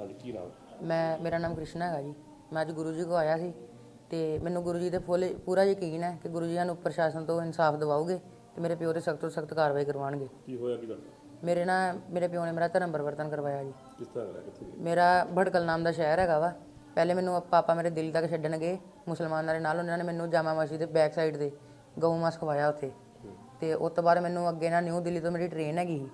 ਹਾਂਜੀ ਕੀ ਨਾਮ ਮੈਂ ਮੇਰਾ ਨਾਮ ਕ੍ਰਿਸ਼ਨਾ ਹੈਗਾ ਜੀ। ਮੈਂ ਅੱਜ ਗੁਰੂ ਜੀ ਕੋ ਆਇਆ ਸੀ ਤੇ ਮੈਨੂੰ ਗੁਰੂ ਜੀ ਦੇ ਫੁੱਲ ਪੂਰਾ ਯਕੀਨ ਹੈ ਕਿ ਗੁਰੂ ਜੀ ਸਾਨੂੰ ਪ੍ਰਸ਼ਾਸਨ ਤੋਂ ਇਨਸਾਫ ਦਿਵਾਓਗੇ ਤੇ ਮੇਰੇ ਪਿਓ ਤੇ ਸਖਤ ਤੋਂ ਸਖਤ ਕਾਰਵਾਈ ਕਰਵਾਉਣਗੇ। ਕੀ ਹੋਇਆ ਕੀ ਤੁਹਾਡਾ? ਮੇਰੇ ਨਾਲ ਮੇਰੇ ਪਿਓ ਨੇ ਮੇਰਾ ਧਰਮ ਪਰਿਵਰਤਨ ਕਰਵਾਇਆ ਜੀ। ਕਿਸ ਤਰ੍ਹਾਂ ਕਰਿਆ ਕਿੱਥੇ ਗਏ? ਮੇਰਾ ਭਟਕਲ ਨਾਮ ਦਾ ਸ਼ਹਿਰ ਹੈਗਾ ਵਾ। ਪਹਿਲੇ ਮੈਨੂੰ ਪਾਪਾ ਮੇਰੇ ਦਿਲ ਤੱਕ ਛੱਡਣ ਗਏ ਮੁਸਲਮਾਨਾਂ ਦੇ ਨਾਲ। ਉਹਨਾਂ ਨੇ ਮੈਨੂੰ ਜਾਮਾ ਮਸਜਿਦ ਦੇ ਬੈਕ ਸਾਈਡ ਤੇ ਗਊ ਮਾਸ ਖਵਾਇਆ ਉੱਥੇ। ਤੇ ਉਸ ਤੋਂ ਬਾਅਦ ਮੈਨੂੰ ਅੱਗੇ ਨਾ ਨਿਊ ਦਿੱਲੀ ਤੋਂ ਮੇਰੀ ਟ੍ਰੇਨ ਹੈਗੀ ਸੀ।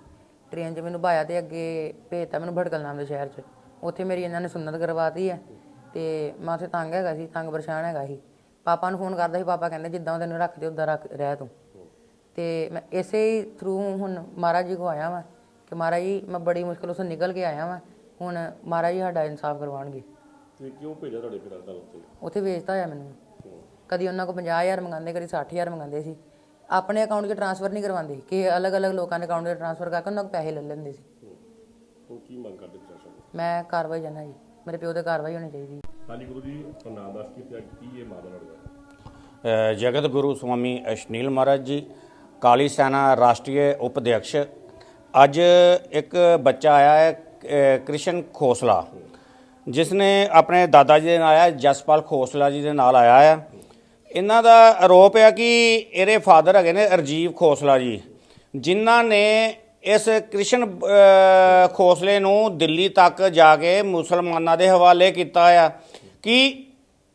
ਟ੍ਰੇਨ 'ਚ ਮੈਨੂੰ ਭਾਇਆ ਤੇ ਅੱਗੇ ਭੇਜਤਾ ਮੈਨੂੰ ਭਟਕਲ ਨਾਮ ਦੇ ਸ਼ਹਿਰ 'ਚ। ਉੱਥੇ ਮੇਰੀ ਇਹਨਾਂ ਨੇ ਸੁੰਨਤ ਕਰਵਾਤੀ ਹੈ ਤੇ ਮੈਂ ਉੱਥੇ ਤੰਗ ਹੈਗਾ ਸੀ ਤੰਗ ਪਰੇਸ਼ਾਨ ਹੈਗਾ ਸੀ। ਪਾਪਾ ਨੂੰ ਫੋਨ ਕਰਦਾ ਸੀ ਪਾਪਾ ਕਹਿੰਦੇ ਜਿੱਦਾਂ ਤੈਨੂੰ ਰੱਖਦੇ ਉਦਾਂ ਰੱਖ ਰਹਿ ਤੂੰ। ਤੇ ਮੈਂ ਇਸੇ ਹੀ ਥਰੂ ਹੁਣ ਮਹਾਰਾਜ ਜੀ ਕੋ ਆਇਆ ਵਾਂ ਕਿ ਮਹਾਰਾਜ ਜੀ ਮੈਂ ਬੜੀ ਮੁਸ਼ਕਲ ਉਸੋਂ ਨਿਕਲ ਕੇ ਆਇਆ ਵਾਂ। ਹੁਣ ਮਹਾਰਾਜ ਜੀ ਸਾਡਾ ਇਨਸਾਫ ਕਰਵਾਉਣਗੇ। ਤੇ ਕਿਉਂ ਭੇਜਿਆ ਤੁਹਾਡੇ ਪਿਤਾ ਦਾ ਉੱਥੇ? ਉੱਥੇ ਵੇਚਤਾ ਹੋਇਆ ਮੈਨੂੰ। ਕਦੀ ਉਹਨਾਂ ਕੋ 50000 ਮੰਗਾਉਂਦੇ ਕਦੀ 60000 ਮੰਗਾਉਂਦੇ ਸੀ। ਆਪਣੇ ਅਕਾਊਂਟ 'ਚ ਟ੍ਰਾਂਸਫਰ ਨਹੀਂ ਕਰਵਾਉਂਦੇ ਕਿ ਅਲੱਗ-ਅਲੱਗ ਲੋਕਾਂ ਦੇ ਅਕਾਊਂਟ 'ਚ ਟ੍ਰਾਂਸਫਰ ਕਰਕੇ ਉਹਨਾਂ ਕੋ ਪੈਸੇ ਲੈ ਲੈਂਦੇ ਸੀ। ਹੁਣ ਕੀ ਮੰਗ ਕਰਦੇ ਪ੍ਰਸ਼ਾਸਨ ਤੋਂ? ਮੈਂ ਕਾਰਵਾਈ ਜਾਣਾ ਜੀ। ਮੇਰੇ ਪਿਓ ਤੇ ਕਾਰਵਾਈ ਹੋਣੀ ਚਾਹੀਦੀ। ਹਾਂਜੀ ਗੁਰੂ ਜੀ ਆਪਣਾ ਨਾਮ ਦੱਸ ਕੇ ਤੇ ਅੱਜ ਕੀ ਇਹ ਮਾਮਲਾ ਲੜਿਆ ਅ, ਜਗਤ ਗੁਰੂ ਸਵਾਮੀ ਅਸ਼ਨੀਲ ਮਹਾਰਾਜ ਜੀ ਕਾਲੀ ਸੈਨਾ ਰਾਸ਼ਟਰੀ ਉਪਅਧਿਕਸ਼ ਅੱਜ ਇੱਕ ਬੱਚਾ ਆਇਆ ਹੈ ਕ੍ਰਿਸ਼ਨ ਖੋਸਲਾ ਜਿਸ ਨੇ ਆਪਣੇ ਦਾਦਾ ਜੀ ਦੇ ਨਾਲ ਆਇਆ ਜਸਪਾਲ ਖੋਸਲਾ ਜੀ ਦੇ ਨਾਲ ਆਇਆ ਹੈ। ਇਹਨਾਂ ਦਾ ਆਰੋਪ ਹੈ ਕਿ ਇਹਦੇ ਫਾਦਰ ਹੈਗੇ ਨੇ ਅਰਜੀਵ ਖੋਸਲਾ ਜੀ ਜਿਨ੍ਹਾਂ ਨੇ ਇਸ ਕ੍ਰਿਸ਼ਨ ਖੋਸਲੇ ਨੂੰ ਦਿੱਲੀ ਤੱਕ ਜਾ ਕੇ ਮੁਸਲਮਾਨਾਂ ਦੇ ਹਵਾਲੇ ਕੀਤਾ ਆ। ਕਿ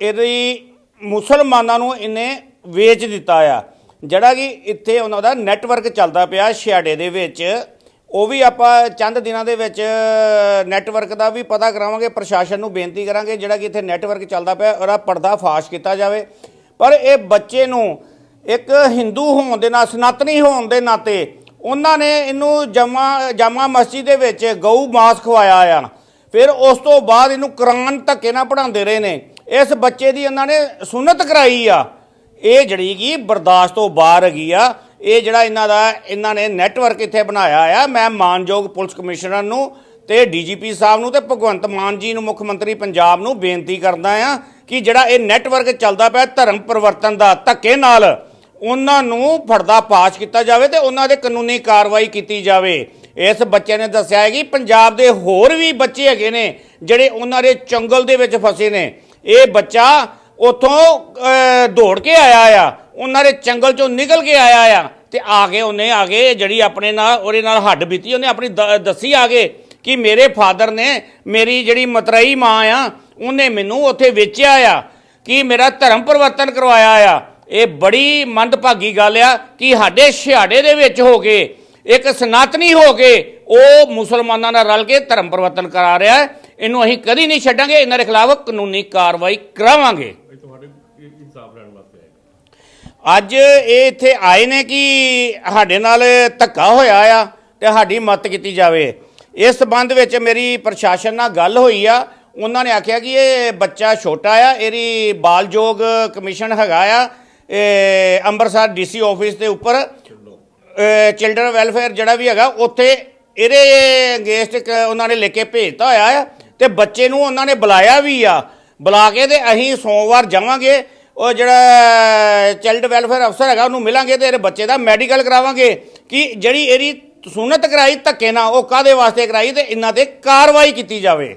ਇਹਦੀ ਮੁਸਲਮਾਨਾਂ ਨੂੰ ਇਹਨੇ ਵੇਚ ਦਿੱਤਾ ਆ? ਜਿਹੜਾ ਕਿ ਇੱਥੇ ਉਹਨਾਂ ਦਾ ਨੈਟਵਰਕ ਚੱਲਦਾ ਪਿਆ ਛਿਆੜੇ ਦੇ ਵਿੱਚ। ਉਹ ਵੀ ਆਪਾਂ ਚੰਦ ਦਿਨਾਂ ਦੇ ਵਿੱਚ ਨੈਟਵਰਕ ਦਾ ਵੀ ਪਤਾ ਕਰਾਵਾਂਗੇ, ਪ੍ਰਸ਼ਾਸਨ ਨੂੰ ਬੇਨਤੀ ਕਰਾਂਗੇ, ਜਿਹੜਾ ਕਿ ਇੱਥੇ ਨੈਟਵਰਕ ਚੱਲਦਾ ਪਿਆ, ਉਹਦਾ ਪਰਦਾ ਫਾਸ਼ ਕੀਤਾ ਜਾਵੇ। ਪਰ ਇਹ ਬੱਚੇ ਨੂੰ ਇੱਕ ਹਿੰਦੂ ਹੋਣ ਦੇ ਨਾਲ ਸਨਾਤਨੀ ਹੋਣ ਦੇ ਨਾਤੇ ਉਹਨਾਂ ਨੇ ਇਹਨੂੰ ਜਮਾ, ਜਾਮਾ ਮਸਜਿਦ ਦੇ ਵਿੱਚ ਗਊ ਮਾਸ ਖਵਾਇਆ ਆ। ਫਿਰ ਉਸ ਤੋਂ ਬਾਅਦ ਇਹਨੂੰ ਕੁਰਾਨ ਧੱਕੇ ਨਾਲ ਪੜਾਉਂਦੇ ਰਹੇ ਨੇ। ਇਸ ਬੱਚੇ ਦੀ ਇਹਨਾਂ ਨੇ ਸੁਨਤ ਕਰਾਈ ਆ। ਇਹ ਜਿਹੜੀ ਕਿ ਬਰਦਾਸ਼ਤ ਤੋਂ ਬਾਹਰ ਹੈਗੀ ਆ। ਇਹ ਜਿਹੜਾ ਇਹਨਾਂ ਦਾ, ਇਹਨਾਂ ਨੇ ਨੈਟਵਰਕ ਇੱਥੇ ਬਣਾਇਆ ਆ। ਮੈਂ ਮਾਨਯੋਗ ਪੁਲਿਸ ਕਮਿਸ਼ਨਰ ਨੂੰ ਤੇ ਡੀਜੀਪੀ ਸਾਹਿਬ ਨੂੰ ਤੇ ਭਗਵੰਤ ਮਾਨ ਜੀ ਨੂੰ, ਮੁੱਖ ਮੰਤਰੀ ਪੰਜਾਬ ਨੂੰ ਬੇਨਤੀ ਕਰਦਾ ਆ ਕਿ ਜਿਹੜਾ ਇਹ ਨੈਟਵਰਕ ਚੱਲਦਾ ਪਿਆ ਧਰਮ ਪਰਿਵਰਤਨ ਦਾ ਧੱਕੇ ਨਾਲ ਉਹਨਾਂ ਨੂੰ ਫੜਦਾ ਪਾਸ਼ ਕੀਤਾ ਜਾਵੇ ਤੇ ਉਹਨਾਂ ਦੇ ਕਾਨੂੰਨੀ ਕਾਰਵਾਈ ਕੀਤੀ ਜਾਵੇ। ਇਸ ਬੱਚੇ ਨੇ ਦੱਸਿਆ ਹੈ ਕਿ ਪੰਜਾਬ ਦੇ ਹੋਰ ਵੀ ਬੱਚੇ ਹੈਗੇ ਨੇ ਜਿਹੜੇ ਉਹਨਾਂ ਦੇ ਚੰਗਲ ਦੇ ਵਿੱਚ ਫਸੇ ਨੇ। ਇਹ ਬੱਚਾ ਉਥੋਂ ਦੌੜ ਕੇ ਆਇਆ ਆ। ਉਹਨਾਂ ਦੇ ਚੰਗਲ ਚੋਂ ਨਿਕਲ ਕੇ ਆਇਆ ਆ ਤੇ ਆ ਕੇ ਉਹਨੇ, ਆ ਕੇ ਜਿਹੜੀ ਆਪਣੇ ਨਾਲ, ਉਹਦੇ ਨਾਲ ਹੱਡ ਬੀਤੀ, ਉਹਨੇ ਆਪਣੀ ਦ- ਦੱਸੀ ਆ ਕੇ ਕਿ ਮੇਰੇ ਫਾਦਰ ਨੇ ਮੇਰੀ ਜਿਹੜੀ ਮਤਰਈ ਮਾਂ ਆ, ਉਹਨੇ ਮੈਨੂੰ ਉੱਥੇ ਵੇਚਿਆ ਆ ਕਿ ਮੇਰਾ ਧਰਮ ਪਰਿਵਰਤਨ ਕਰਵਾਇਆ ਆ। ਇਹ ਬੜੀ ਮੰਦਭਾਗੀ ਗੱਲ ਆ ਕਿ ਸਾਡੇ ਛਿਆੜੇ ਦੇ ਵਿੱਚ ਹੋ ਕੇ, ਇੱਕ ਸਨਾਤਨੀ ਹੋ ਕੇ ਉਹ ਮੁਸਲਮਾਨਾਂ ਨਾਲ ਰਲ ਕੇ ਧਰਮ ਪਰਿਵਰਤਨ ਕਰਾ ਰਿਹਾ ਹੈ। ਇਹਨੂੰ ਅਸੀਂ ਕਦੀ ਨਹੀਂ ਛੱਡਾਂਗੇ, ਇਹਨਾਂ ਦੇ ਖਿਲਾਫ ਕਾਨੂੰਨੀ ਕਾਰਵਾਈ ਕਰਾਵਾਂਗੇ। ਅੱਜ ਇਹ ਇੱਥੇ ਆਏ ਨੇ ਕਿ ਸਾਡੇ ਨਾਲ ਧੱਕਾ ਹੋਇਆ ਆ ਤੇ ਸਾਡੀ ਮਦਦ ਕੀਤੀ ਜਾਵੇ। ਇਸ ਸਬੰਧ ਵਿੱਚ ਮੇਰੀ ਪ੍ਰਸ਼ਾਸਨ ਨਾਲ ਗੱਲ ਹੋਈ ਆ। ਉਹਨਾਂ ਨੇ ਆਖਿਆ ਕਿ ਇਹ ਬੱਚਾ ਛੋਟਾ ਆ, ਇਹਦੀ ਬਾਲਯੋਗ ਕਮਿਸ਼ਨ ਹੈਗਾ ਆ। ਅੰਮ੍ਰਿਤਸਰ ਡੀਸੀ ਆਫਿਸ ਦੇ ਉੱਪਰ ਚਿਲਡਰਨ ਵੈਲਫੇਅਰ ਜਿਹੜਾ ਵੀ ਹੈਗਾ, ਉੱਥੇ ਇਹਦੇ ਅਗੇਂਸਟ ਉਹਨਾਂ ਨੇ ਲਿਖ ਕੇ ਭੇਜਤਾ ਹੋਇਆ ਆ, ਤੇ ਬੱਚੇ ਨੂੰ ਉਹਨਾਂ ਨੇ ਬੁਲਾਇਆ ਵੀ ਆ। ਬੁਲਾ ਕੇ ਤੇ ਅਸੀਂ ਸੋਮਵਾਰ ਜਾਵਾਂਗੇ, ਉਹ ਜਿਹੜਾ ਚਾਈਲਡ ਵੈਲਫੇਅਰ ਅਫਸਰ ਹੈਗਾ, ਉਹਨੂੰ ਮਿਲਾਂਗੇ ਤੇ ਇਹਦੇ ਬੱਚੇ ਦਾ ਮੈਡੀਕਲ ਕਰਾਵਾਂਗੇ। ਕਿ ਜਿਹੜੀ ਇਹਦੀ ਸੁਨਤ ਕਰਾਈ, ਧੱਕੇ ਨਾਲ ਉਹ ਕਾਦੇ ਵਾਸਤੇ ਕਰਾਈ ਤੇ ਇਹਨਾਂ ਤੇ ਕਾਰਵਾਈ ਕੀਤੀ ਜਾਵੇ।